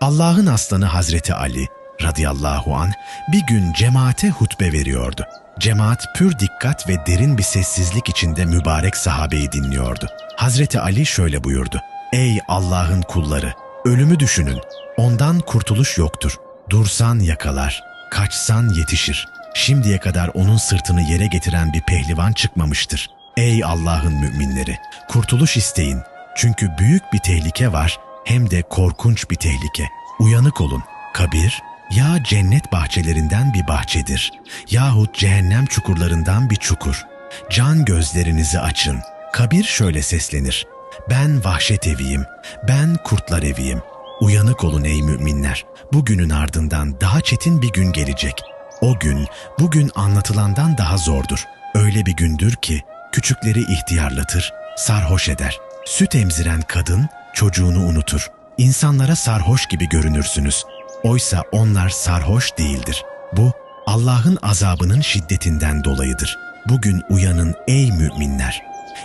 Allah'ın aslanı Hazreti Ali radıyallahu an bir gün cemaate hutbe veriyordu. Cemaat pür dikkat ve derin bir sessizlik içinde mübarek sahabeyi dinliyordu. Hazreti Ali şöyle buyurdu. Ey Allah'ın kulları! Ölümü düşünün. Ondan kurtuluş yoktur. Dursan yakalar, kaçsan yetişir. Şimdiye kadar onun sırtını yere getiren bir pehlivan çıkmamıştır. Ey Allah'ın müminleri! Kurtuluş isteyin. Çünkü büyük bir tehlike var hem de korkunç bir tehlike. Uyanık olun. Kabir ya cennet bahçelerinden bir bahçedir yahut cehennem çukurlarından bir çukur. Can gözlerinizi açın. Kabir şöyle seslenir. Ben vahşet eviyim, ben kurtlar eviyim. Uyanık olun ey müminler. Bugünün ardından daha çetin bir gün gelecek. O gün, bugün anlatılandan daha zordur. Öyle bir gündür ki, küçükleri ihtiyarlatır, sarhoş eder. Süt emziren kadın, çocuğunu unutur. İnsanlara sarhoş gibi görünürsünüz. Oysa onlar sarhoş değildir. Bu, Allah'ın azabının şiddetinden dolayıdır. Bugün uyanın ey müminler.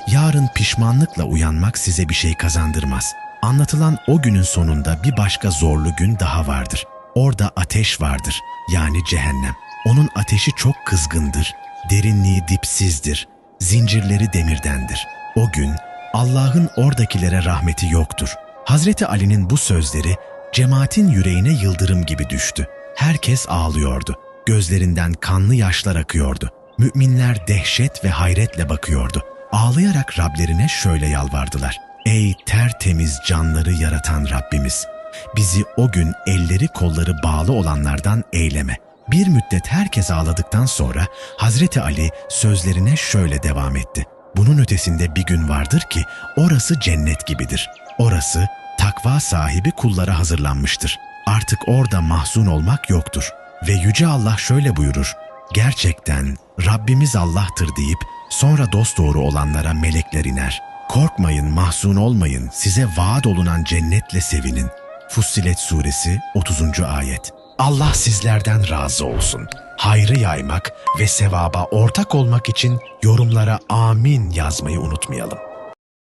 Yarın pişmanlıkla uyanmak size bir şey kazandırmaz. Anlatılan o günün sonunda bir başka zorlu gün daha vardır. Orada ateş vardır, yani cehennem. Onun ateşi çok kızgındır, derinliği dipsizdir, zincirleri demirdendir. O gün Allah'ın oradakilere rahmeti yoktur. Hazreti Ali'nin bu sözleri cemaatin yüreğine yıldırım gibi düştü. Herkes ağlıyordu. Gözlerinden kanlı yaşlar akıyordu. Müminler dehşet ve hayretle bakıyordu. Ağlayarak Rablerine şöyle yalvardılar. Ey tertemiz canları yaratan Rabbimiz! Bizi o gün elleri kolları bağlı olanlardan eyleme. Bir müddet herkes ağladıktan sonra Hazreti Ali sözlerine şöyle devam etti. Bunun ötesinde bir gün vardır ki orası cennet gibidir. Orası takva sahibi kullara hazırlanmıştır. Artık orada mahzun olmak yoktur. Ve Yüce Allah şöyle buyurur. Gerçekten Rabbimiz Allah'tır deyip sonra dosdoğru olanlara melekler iner. Korkmayın, mahzun olmayın, size vaat olunan cennetle sevinin. Fussilet Suresi 30. Ayet Allah sizlerden razı olsun. Hayrı yaymak ve sevaba ortak olmak için yorumlara amin yazmayı unutmayalım.